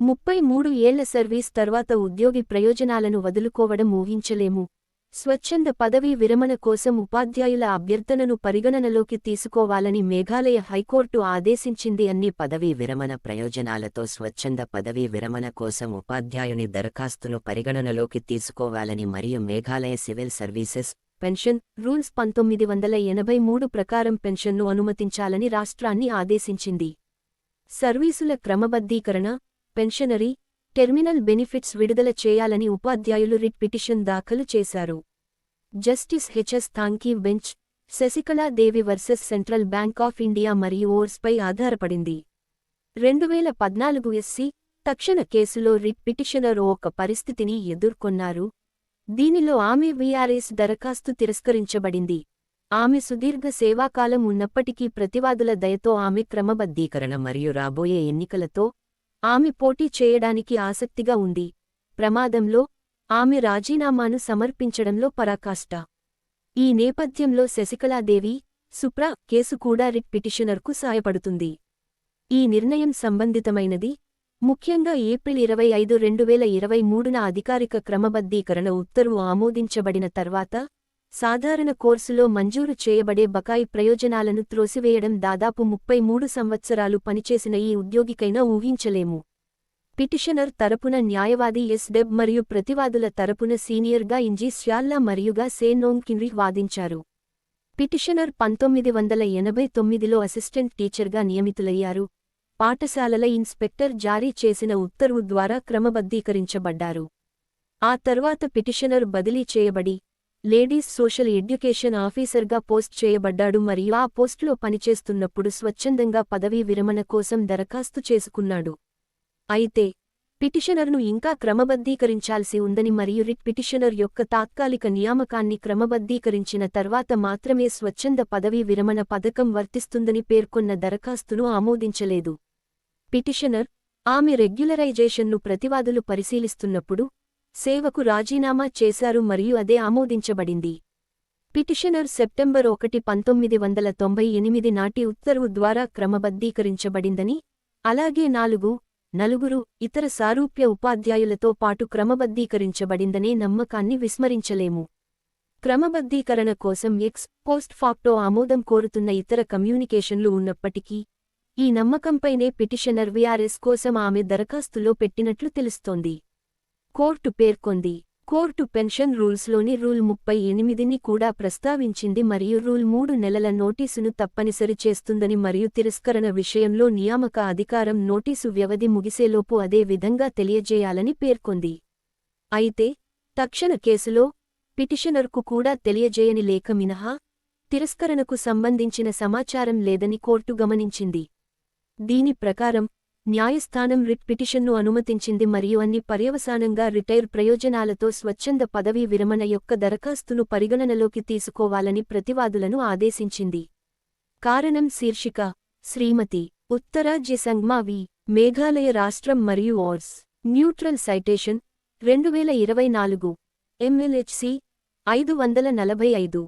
ముప్పై మూడు ఏళ్ళ సర్వీస్ తర్వాత ఉద్యోగి ప్రయోజనాలను వదులుకోవడం ఊహించలేము. స్వచ్ఛంద పదవీ విరమణ కోసం ఉపాధ్యాయుల అభ్యర్థనను పరిగణనలోకి తీసుకోవాలని మేఘాలయ హైకోర్టు ఆదేశించింది అన్ని పదవీ విరమణ ప్రయోజనాలతో స్వచ్ఛంద పదవీ విరమణ కోసం ఉపాధ్యాయుని దరఖాస్తును పరిగణనలోకి తీసుకోవాలని మరియు Meghalaya civil services pension rules పంతొమ్మిది వందల ఎనభై మూడు ప్రకారం పెన్షన్ను అనుమతించాలని రాష్ట్రాన్ని ఆదేశించింది. సర్వీసుల క్రమబద్ధీకరణ పెన్షనరీ టెర్మినల్ బెనిఫిట్స్ విడుదల చేయాలని ఉపాధ్యాయులు రిట్ పిటిషన్ దాఖలు చేశారు. Justice H S Thangkhiew bench Sasikaladevi versus central bank of India మరియు ఓర్స్పై ఆధారపడింది. రెండువేల పద్నాలుగు ఎస్సీ తక్షణ కేసులో రిట్ పిటిషనర్ ఒక పరిస్థితిని ఎదుర్కొన్నారు. దీనిలో ఆమె వీఆర్ఎస్ దరఖాస్తు తిరస్కరించబడింది. ఆమె సుదీర్ఘ సేవాకాలం ఉన్నప్పటికీ ప్రతివాదుల దయతో ఆమె క్రమబద్ధీకరణ మరియు రాబోయే ఎన్నికలతో ఆమె పోటీ చేయడానికి ఆసక్తిగా ఉంది. ప్రమాదంలో ఆమె రాజీనామాను సమర్పించడంలో పరాకాష్ట. ఈ నేపథ్యంలో శశికళాదేవి సుప్రా కేసు కూడా రిట్ పిటిషనర్కు సాయపడుతుంది. ఈ నిర్ణయం సంబంధితమైనది. ముఖ్యంగా ఏప్రిల్ ఇరవై ఐదు రెండు వేల ఇరవై మూడున అధికారిక క్రమబద్ధీకరణ ఉత్తర్వు ఆమోదించబడిన తర్వాత సాధారణ కోర్సులో మంజూరు చేయబడే బకాయి ప్రయోజనాలను త్రోసివేయడం దాదాపు ముప్పై మూడు సంవత్సరాలు పనిచేసిన ఈ ఉద్యోగికైనా ఊహించలేము. పిటిషనర్ తరపున న్యాయవాది ఎస్. డెబ్ మరియు ప్రతివాదుల తరపున సీనియర్గా ఇంజీ శ్యాల్లా మరియుగా సేనోంగ్ కిన్రి వాదించారు. పిటిషనర్ పంతొమ్మిది వందల ఎనభై తొమ్మిదిలో అసిస్టెంట్ టీచర్గా నియమితులయ్యారు. పాఠశాలల ఇన్స్పెక్టర్ జారీ చేసిన ఉత్తర్వు ద్వారా క్రమబద్ధీకరించబడ్డారు. ఆ తర్వాత పిటిషనర్ బదిలీ చేయబడి లేడీస్ సోషల్ ఎడ్యుకేషన్ ఆఫీసర్గా పోస్ట్ చేయబడ్డాడు మరియు ఆ పోస్టులో పనిచేస్తున్నప్పుడు స్వచ్ఛందంగా పదవీ విరమణ కోసం దరఖాస్తు చేసుకున్నాడు. అయితే పిటిషనర్ను ఇంకా క్రమబద్ధీకరించాల్సి ఉందని మరియు రిట్ పిటిషనర్ యొక్క తాత్కాలిక నియామకాన్ని క్రమబద్ధీకరించిన తర్వాత మాత్రమే స్వచ్ఛంద పదవీ విరమణ పథకం వర్తిస్తుందని పేర్కొన్న దరఖాస్తును ఆమోదించలేదు. పిటిషనర్ ఆమె రెగ్యులరైజేషన్ను ప్రతివాదులు పరిశీలిస్తున్నప్పుడు సేవకు రాజీనామా చేశారు మరియు అదే ఆమోదించబడింది. పిటిషనర్ సెప్టెంబర్ ఒకటి పంతొమ్మిది వందల తొంభై ఎనిమిది నాటి ఉత్తర్వు ద్వారా క్రమబద్ధీకరించబడిందని అలాగే నాలుగు నలుగురు ఇతర సారూప్య ఉపాధ్యాయులతో పాటు క్రమబద్ధీకరించబడిందనే నమ్మకాన్ని విస్మరించలేము. క్రమబద్ధీకరణ కోసం ఎక్స్ పోస్ట్ ఫాక్టో ఆమోదం కోరుతున్న ఇతర కమ్యూనికేషన్లు ఉన్నప్పటికీ ఈ నమ్మకంపైనే పిటిషనర్ విఆర్ఎస్ కోసం ఆమె దరఖాస్తులో పెట్టినట్లు తెలుస్తోంది. కోర్టు పేర్కొంది. కోర్టు పెన్షన్ రూల్స్లోని రూల్ ముప్పై ఎనిమిదిని కూడా ప్రస్తావించింది మరియు రూల్ మూడు నెలల నోటీసును తప్పనిసరి చేస్తుందని మరియు తిరస్కరణ విషయంలో నియామక అధికారం నోటీసు వ్యవధి ముగిసేలోపు అదే విధంగా తెలియజేయాలని పేర్కొంది. అయితే తక్షణ కేసులో పిటిషనర్కు కూడా తెలియజేయని లేఖ మినహా తిరస్కరణకు సంబంధించిన సమాచారం లేదని కోర్టు గమనించింది. దీని ప్రకారం న్యాయస్థానం రిట్ పిటిషన్ను అనుమతించింది మరియు అన్ని పర్యవసానంగా రిటైర్ ప్రయోజనాలతో స్వచ్ఛంద పదవీ విరమణ యొక్క దరఖాస్తును పరిగణనలోకి తీసుకోవాలని ప్రతివాదులను ఆదేశించింది. కారణం శీర్షిక. శ్రీమతి. ఉత్తరాజ్య సంగ్మా వి. మేఘాలయ రాష్ట్రం మరియు ఓర్స్. Neutral citation. రెండు వేల ఇరవై నాలుగు. ఎంఎల్హెచ్సి ఐదు వందల నలభై ఐదు.